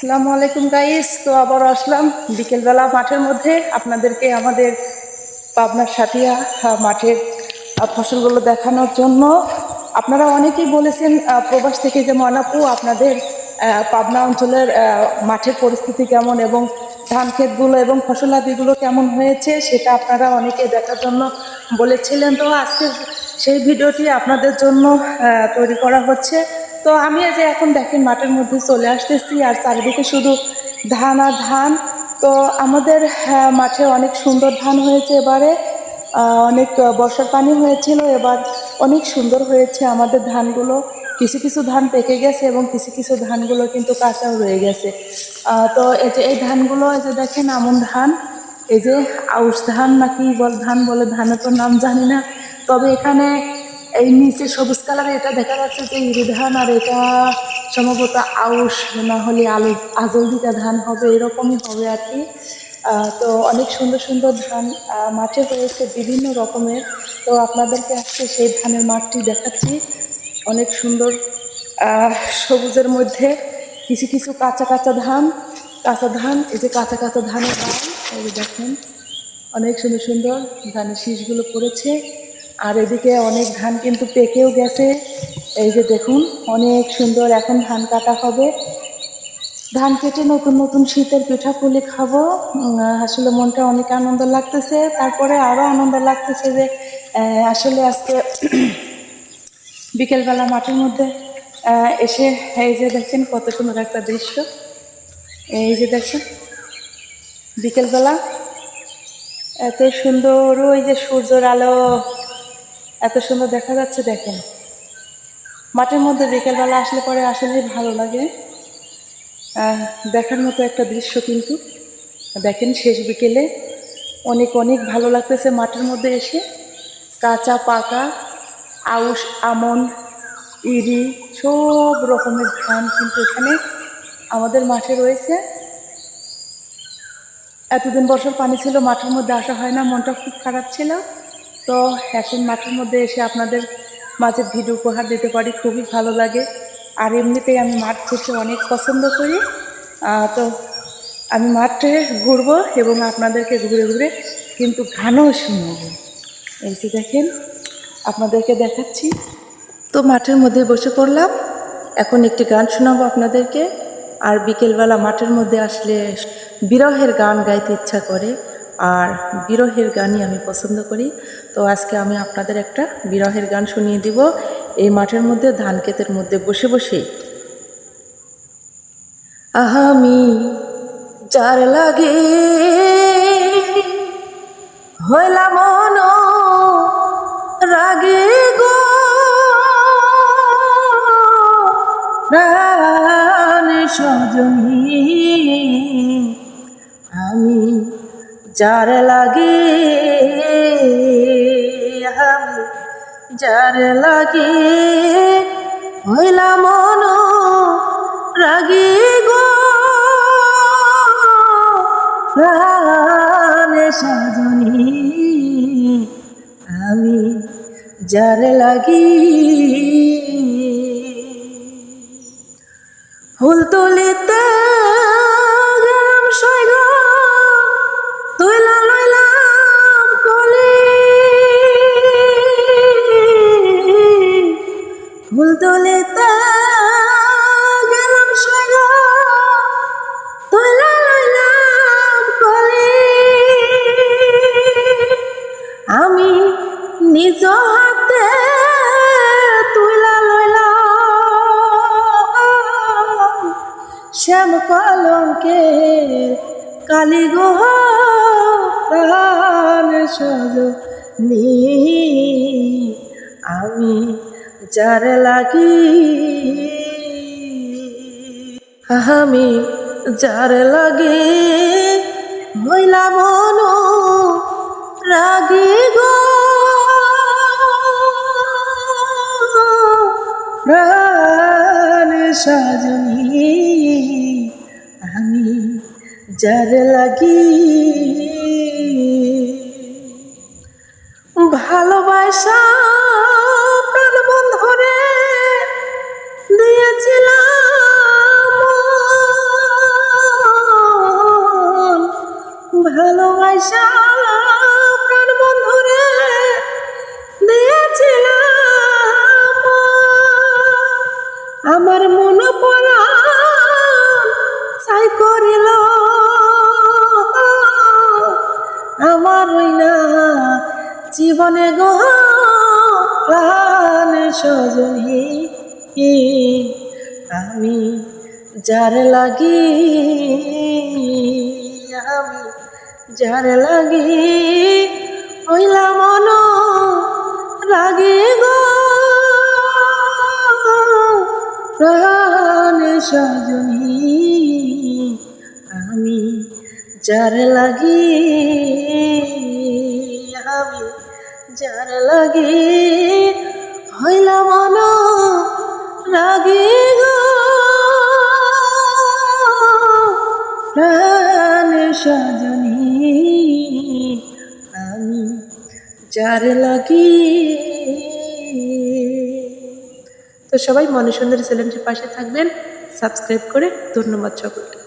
আসসালামু আলাইকুম গাইস তো আবার আসলাম বিকেলবেলা মাঠের মধ্যে। আপনাদেরকে আমাদের পাবনার সাথিয়া মাঠের ফসলগুলো দেখানোর জন্য। আপনারা অনেকেই বলেছেন প্রবাস থেকে যে, ময়নাপু, আপনাদের পাবনা অঞ্চলের মাঠের পরিস্থিতি কেমন এবং ধান ক্ষেতগুলো এবং ফসলাদিগুলো কেমন হয়েছে, সেটা আপনারা অনেকে দেখার জন্য বলেছিলেন। তো আজকে সেই ভিডিওটি আপনাদের জন্য তৈরি করা হচ্ছে। তো আমি যে এখন দেখেন মাঠের মধ্যে চলে আসতেছি আর চারিদিকে শুধু ধান আর ধান। তো আমাদের আহ, মাঠে অনেক সুন্দর ধান হয়েছে এবারে। অনেক বর্ষার পানি হয়েছিল এবার অনেক সুন্দর হয়েছে আমাদের ধানগুলো। কিছু কিছু ধান পেকে গেছে এবং কিছু কিছু ধানগুলো কিন্তু কাঁচাও রয়ে গেছে। তো এই যে এই ধানগুলো এই যে দেখেন আমন ধান এই যে আউশ ধান নাকি বল ধান বলে ধানের তো নাম জানি না। তবে এখানে এই নিচে সবুজ কালারে এটা দেখা যাচ্ছে যে ইরি ধান, আর এটা সম্ভবত আউশ, না হলে আলু আজলদিকা ধান হবে, এরকমই হবে আর কি। তো অনেক সুন্দর সুন্দর ধান মাঠে হয়েছে বিভিন্ন রকমের। তো আপনাদেরকে আজকে সেই ধানের মাঠটি দেখাচ্ছি। অনেক সুন্দর সবুজের মধ্যে কিছু কিছু কাঁচা কাঁচা ধান কাঁচা ধান, এই যে কাঁচা কাঁচা ধানের ধান দেখেন, অনেক সুন্দর সুন্দর ধানের শীষগুলো পড়েছে। আর এদিকে অনেক ধান কিন্তু পেকেও গেছে। এই যে দেখুন, অনেক সুন্দর এখন ধান কাটা হবে। ধান কেটে নতুন নতুন শীতের পিঠা পুলি খাব। আসলে মনটা অনেক আনন্দ লাগতেছে। তারপরে আরও আনন্দ লাগতেছে যে আসলে আজকে বিকেলবেলা মাঠের মধ্যে এসে এই যে দেখছেন কত সুন্দর একটা দৃশ্য। এই যে দেখছেন, বিকেলবেলা এত সুন্দর ওই যে সূর্যের আলো। এত সুন্দর দেখা যাচ্ছে দেখেন। মাঠের মধ্যে বিকেলবেলা আসলে পরে আসলেই ভালো লাগে। দেখার মতো একটা দৃশ্য কিন্তু। দেখেন শেষ বিকেলে অনেক অনেক ভালো লাগতেছে মাঠের মধ্যে এসে। কাঁচা, পাকা, আউশ, আমন, ইরি, সব রকমের ধান কিন্তু এখানে আমাদের মাঠে রয়েছে। এতদিন বছর পানি ছিল, মাঠের মধ্যে আসা হয় না, মনটা খুব খারাপ ছিল। তো এখন মাঠের মধ্যে এসে আপনাদের মাঝে ভিডিও উপহার দিতে পারি, খুবই ভালো লাগে। আর এমনিতেই আমি মাঠ ঘুরতে অনেক পছন্দ করি। তো আমি মাঠে ঘুরবো এবং আপনাদেরকে ঘুরে ঘুরে কিন্তু গানও শুনব। এই যে দেখেন, আপনাদেরকে দেখাচ্ছি। তো মাঠের মধ্যে বসে পড়লাম। এখন একটি গান শোনাবো আপনাদেরকে। আর বিকেলবেলা মাঠের মধ্যে আসলে বিরহের গান গাইতে ইচ্ছা করে। আর বিরহের গানই আমি পছন্দ করি। তো আজকে আমি আপনাদের একটা বিরহের গান শুনিয়ে দিব। এই মাঠের মধ্যে ধান ক্ষেতের মধ্যে বসে বসে। আহামি যার লাগে হইলাম রাগে গো। প্রাণ সজনী যার লাগে আমি যার লাগে হইলাম মন রাগে গো প্রাণ সজনী আমি যার লাগি ফুল তুলিতে ফুল তুলিতে গেলাম সৈগ তুইলা লইলাম কলি আমি নিজ হাতে তুইলা লইলাম শ্যাম কলঙ্কের কালী গোহ প্রাণ সজ আমি যার লাগি আমি যার লাগে হইলা মন রাগে গো। প্রাণ আমি যার লাগি। ভালোবাসা ওই না। জীবনে গো প্রাণ সজনী। আমি যার লাগি, আমি যার লাগি হইলাম মন রাগে গো। প্রাণ সজনী। যার লাগি, আমি যার লাগি হইলাম রাগে গো। আমি যার লাগি। তো সবাই মনে সুন্দর চ্যানেলটির পাশে থাকবেন, সাবস্ক্রাইব করে ধন্যবাদ সকলকে।